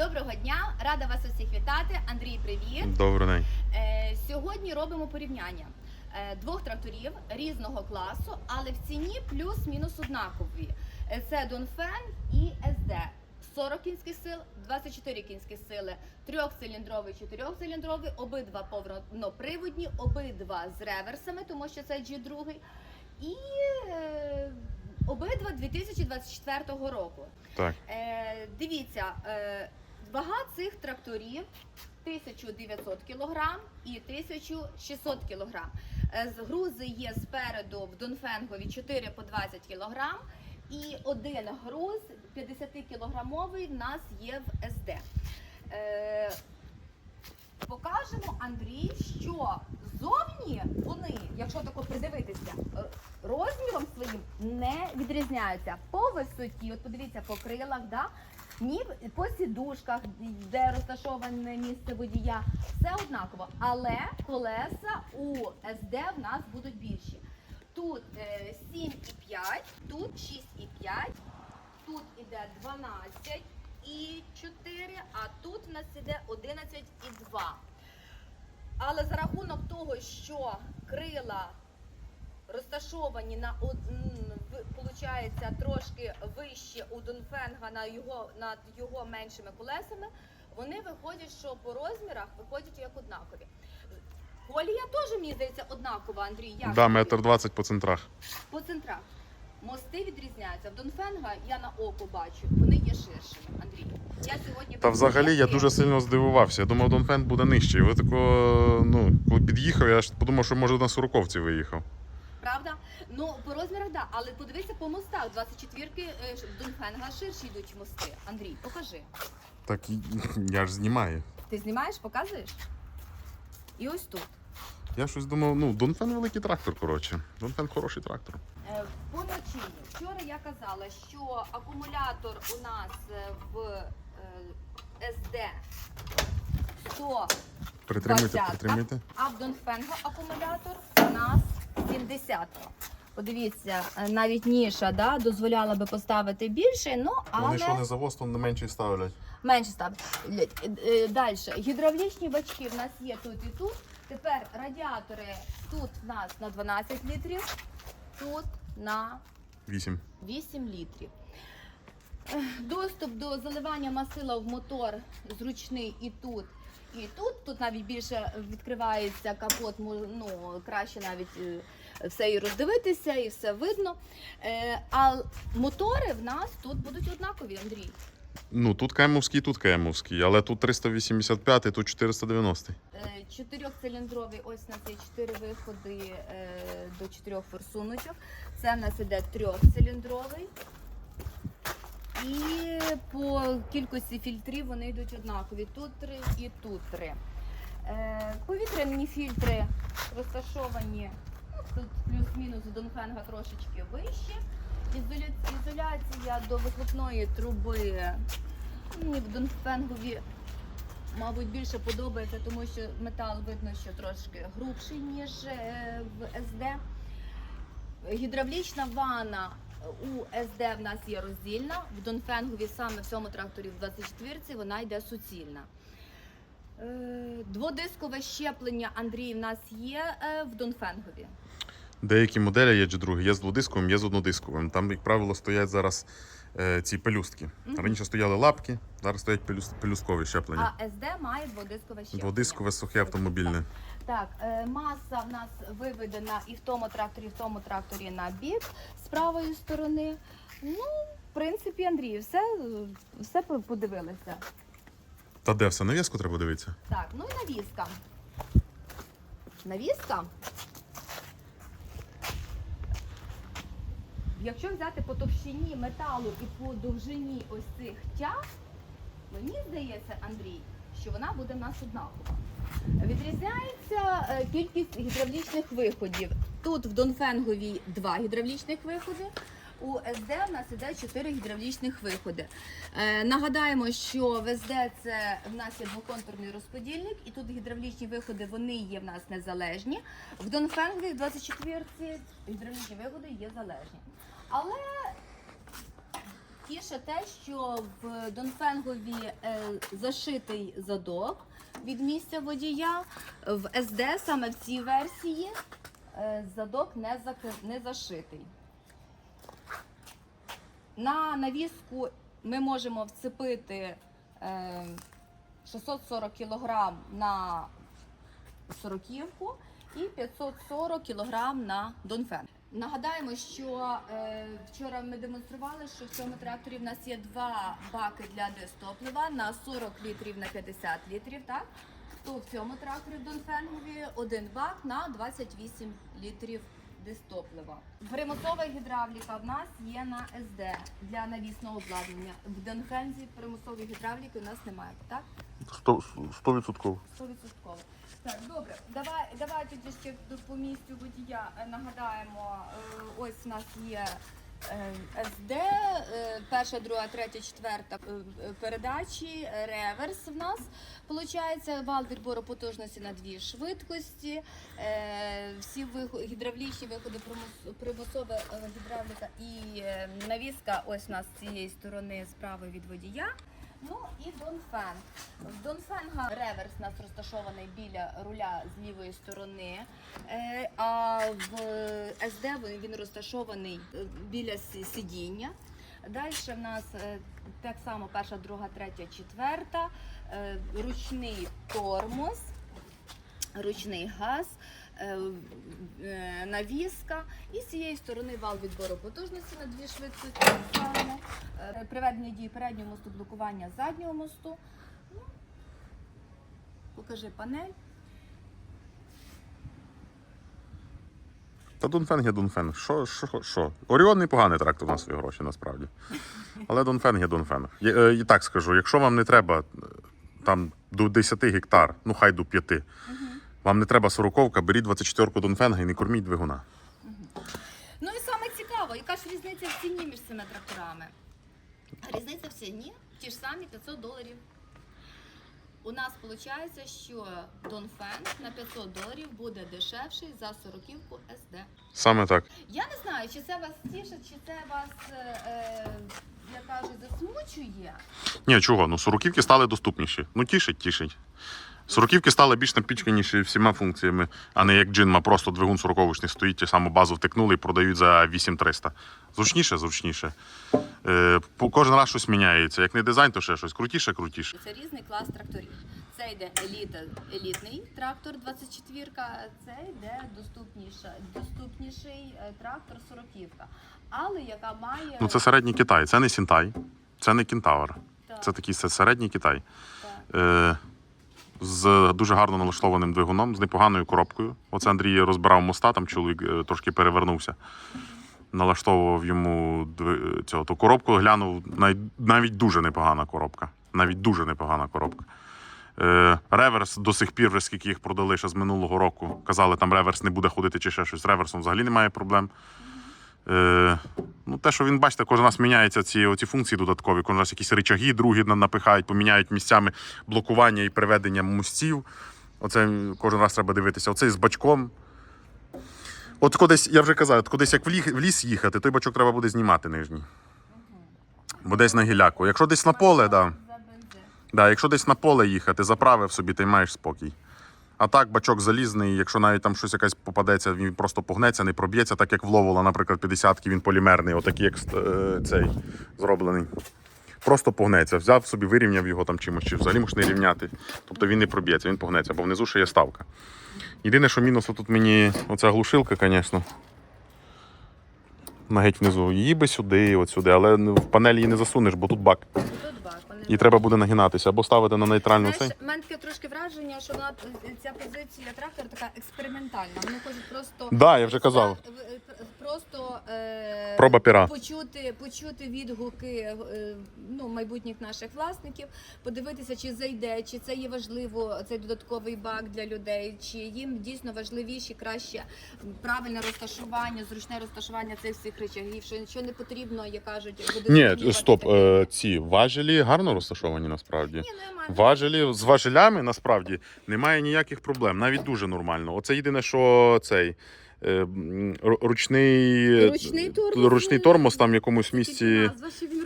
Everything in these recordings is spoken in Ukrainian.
Доброго дня, рада вас усіх вітати. Андрій, привіт. Добрий день. Е, сьогодні робимо порівняння е, двох тракторів різного класу, але в ціні плюс-мінус однакові. Е, Це Донфен і СД. 40 кінських сил, 24 кінські сили, трьохциліндровий, чотирьохциліндровий, обидва повноприводні, обидва з реверсами, тому що це G2. І е, обидва 2024 року. Так, Е, дивіться, е, вага цих тракторів 1900 кг і 1600 кг. Е, грузи є спереду в Донфенгові 4 по 20 кг. І один груз 50 кілограмовий в нас є в СД. Е, покажемо Андрій, що зовні вони, якщо тако придивитися, е, розміром своїм не відрізняються. По висоті, от подивіться по крилах, да? Ні по сідушках, де розташоване місце водія, все однаково. Але колеса у СД в нас будуть більші. Тут е, 7,5, тут 6,5, тут іде 12 і 4, а тут в нас іде 11 і 2. Але за рахунок того, що крила розташовані на получається трошки вище у Донфенга на його над його меншими колесами, вони виходять, що по розмірах виходять як однакові. Колія теж мені здається однакова, Андрій. Як да, метр двадцять по центрах. По центрах. Мости відрізняються. В Донфенга я на око бачу, вони є ширшими, Андрій. Я сьогодні Та взагалі я дуже сильно здивувався. Я думав, Донфен буде нижчий. Ви тако, ну, коли під'їхав, я ж подумав, що може на сороковці виїхав. Правда? Ну, по розмірах, да. Але подивися по мостах. 24-ки е, в Донфенга ширші йдуть мости. Андрій, покажи. Так я ж знімаю. Ти знімаєш, показуєш? І ось тут. Я щось думав, ну, Донфен великий трактор, коротше. Донфен хороший трактор. Е, По начинню. Вчора я казала, що акумулятор у нас е, в е, СД 100 Притримуйте, притримуйте. А в Донфенго акумулятор у нас 70. Подивіться, е, навіть ніша да, дозволяла би поставити більше, ну Вони що не завоз, то не менший ставлять. менше ставити. Далі. Гідравлічні бачки в нас є тут і тут. Тепер радіатори тут в нас на 12 літрів, тут на Вісім. 8 літрів. Доступ до заливання масила в мотор зручний і тут, і тут. Тут навіть більше відкривається капот, ну краще навіть е, все і роздивитися, і все видно. Е, А мотори в нас тут будуть однакові, Андрій. Ну, тут каймовський, тут каймовський, але тут 385, тут 490. Е, Чотирьохциліндровий, ось нас є чотири виходи до чотирьох форсуночок. Це в нас іде трьохциліндровий. І по кількості фільтрів вони йдуть однакові. Тут три і тут три. Е, Повітряні фільтри розташовані ну, тут плюс-мінус у Донфенга трошечки вище. Ізоля- Ізоляція до вихлопної труби. Мені в Донфенгові мабуть, більше подобається, тому що метал видно, що трошки грубший, ніж е, в СД. Гідравлічна ванна у СД в нас є роздільна, в Донфенгові саме в цьому тракторі в 24-ці вона йде суцільна. Е, Дводискове щеплення Андрій в нас є е, в Донфенгові. Деякі моделі є G2, є з дводисковим, є з однодисковим. Там, як правило, стоять зараз ці пелюстки. Раніше стояли лапки, зараз стоять пелюс- пелюсткові щеплення. А СД має дводискове щеплення. Дводискове сухе автомобільне. Так, е, маса в нас виведена і в тому тракторі, і в тому тракторі на бік з правої сторони. Ну, в принципі, Андрій, все, все по- подивилися. Та де все? Нав'язку треба дивитися. Так, ну і навіска. Навіска. Якщо взяти по товщині металу і по довжині ось цих тяг, мені здається, Андрій, що вона буде в нас однакова. Відрізняється е, кількість гідравлічних виходів. Тут в Донфенговій два гідравлічних виходи. У СД в нас іде 4 гідравлічних виходи. Е, нагадаємо, що в СД це в нас є двоконтурний розподільник, і тут гідравлічні виходи вони є в нас незалежні. В Донфенгові в 24-ці гідравлічні виходи є залежні. Але тіше те, що в Донфенгові е, зашитий задок від місця водія. В СД саме в цій версії е, задок не, закр... не зашитий. На навіску ми можемо вцепити е, 640 кг на сороківку і 540 кг на Донфен. Нагадаємо, що е, вчора ми демонстрували, що в цьому тракторі в нас є два баки для дистоплива на 40 літрів на 50 літрів. Так? То в цьому тракторі в Донфенгові один бак на 28 літрів дистоплива. Примусова гідравліка в нас є на СД для навісного обладнання. В денгензі примусової гідравліки у нас немає, так? 100%. 100%. Так, добре, давай, давай тоді ще по місцю водія е, нагадаємо. е, Ось у нас є СД, е, перша, друга, третя, четверта е, е, передачі, е, реверс в нас. Получається вал відбору потужності на дві швидкості, е, всі гідравлічні виходи, примус- примусова е, гідравліка і е, навіска ось у нас з цієї сторони справа від водія. Ну і Донфен. В Донфенга реверс у нас розташований біля руля з лівої сторони, е, а в СД він- розташований е, біля сидіння. Далі в нас е, так само перша, друга, третя, четверта, е, ручний тормоз, ручний газ, навіска. І з цієї сторони вал відбору потужності на дві швидкості. Приведення дії переднього мосту, блокування заднього мосту. Ну, покажи панель. Та Донфенг є Донфенг. Що, що, що? Оріон непоганий трактор на свої гроші, насправді. Але Донфенг є Донфенг. Я, е, І так скажу, якщо вам не треба е, там до 10 гектар, ну хай до 5, вам не треба сороковка, беріть 24-ку Донфенга і не корміть двигуна. Ну і саме цікаво, яка ж різниця в ціні між цими тракторами? Різниця в ціні ті ж самі 500 доларів. У нас виходить, що Донфен на 500 доларів буде дешевший за сороківку СД. Саме так. Я не знаю, чи це вас тішить, чи це вас, е, е, як кажуть, засмучує. Ні, чого? Ну сороківки стали доступніші. Ну тішить, тішить. Сороківки стали більш напічканіші всіма функціями, а не як джинма, просто двигун сороковочний стоїть, ті саму базу втикнули і продають за 8300. Зручніше, зручніше. Е, кожен раз щось міняється. Як не дизайн, то ще щось. Крутіше, крутіше. Це різний клас тракторів. Це йде еліта, елітний трактор 24, а це йде доступніша, доступніший е, трактор 40 але яка має Ну це середній Китай, це не Сінтай, це не Кентавр. Це такий се- середній Китай. так. Е, з дуже гарно налаштованим двигуном, з непоганою коробкою. Оце Андрій розбирав моста, там чоловік е, трошки перевернувся. Налаштовував йому цього, ту коробку, глянув, навіть, дуже непогана коробка. Навіть дуже непогана коробка. Е, реверс до сих пір, скільки їх продали ще з минулого року. Казали, там реверс не буде ходити чи ще щось. Реверсом взагалі немає проблем. Е, ну, те, що він, бачите, кожен раз міняються ці оці функції додаткові. Кожен раз якісь речаги, другі напихають, поміняють місцями блокування і приведення мостів. Оце кожен раз треба дивитися. Оцей з бачком. От кудись, я вже казав, от кудись як в ліс, в ліс їхати, той бачок треба буде знімати нижній. Бо десь на гіляку. Якщо десь на поле, да, да, якщо десь на поле їхати, заправив собі, ти маєш спокій. А так, бачок залізний, якщо навіть там щось якесь попадеться, він просто погнеться, не проб'ється, так як в Ловола, наприклад, 50-ки, він полімерний, отакий, як е, цей зроблений. Просто погнеться. Взяв собі, вирівняв його там чимось, чи взагалі можеш не рівняти. Тобто він не проб'ється, він погнеться, бо внизу ще є ставка. Єдине, що мінус тут мені оця глушилка, звісно. На геть внизу. Її би сюди, от сюди, але в панель її не засунеш, бо тут бак. Тут бак, І треба буде нагинатися або ставити на нейтральну цей. У мене таке трошки враження, що вона ця позиція трактора така експериментальна. Вони хочуть просто Да, я вже казав. Просто е, Проба пера. почути, почути відгуки е, ну, майбутніх наших власників, подивитися, чи зайде, чи це є важливо, цей додатковий бак для людей, чи їм дійсно важливіші, краще правильне розташування, зручне розташування цих всіх речагів, що нічого не потрібно, як кажуть, буде Ні, стоп, е, ці важелі гарно розташовані насправді. Ні, я маю Важелі з важелями насправді немає ніяких проблем, навіть дуже нормально. Оце єдине, що цей ручний, Ручний тормоз, ручний ну, тормоз там в якомусь місці.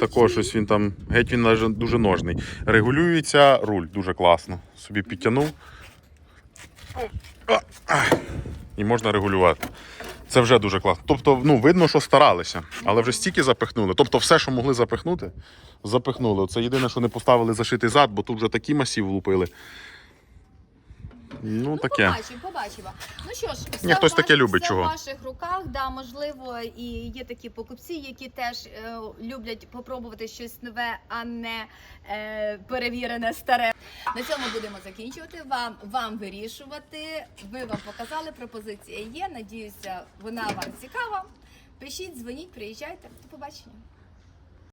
Також ручний. ось він там геть він дуже ножний. Регулюється руль дуже класно. Собі підтягнув. І можна регулювати. Це вже дуже класно. Тобто, ну, видно, що старалися, але вже стільки запихнули. Тобто, все, що могли запихнути, запихнули. Це єдине, що не поставили зашитий зад, бо тут вже такі масів влупили. Ну, Ну, таке. побачимо, побачимо. Ну що ж, все Ні, хтось в таке любить, все чого. в ваших руках, да, можливо, і є такі покупці, які теж е, люблять попробувати щось нове, а не е, перевірене старе. На цьому будемо закінчувати. Вам вам вирішувати. Ви вам показали, пропозиція є. Надіюся, вона вам цікава. Пишіть, дзвоніть, приїжджайте. До побачення.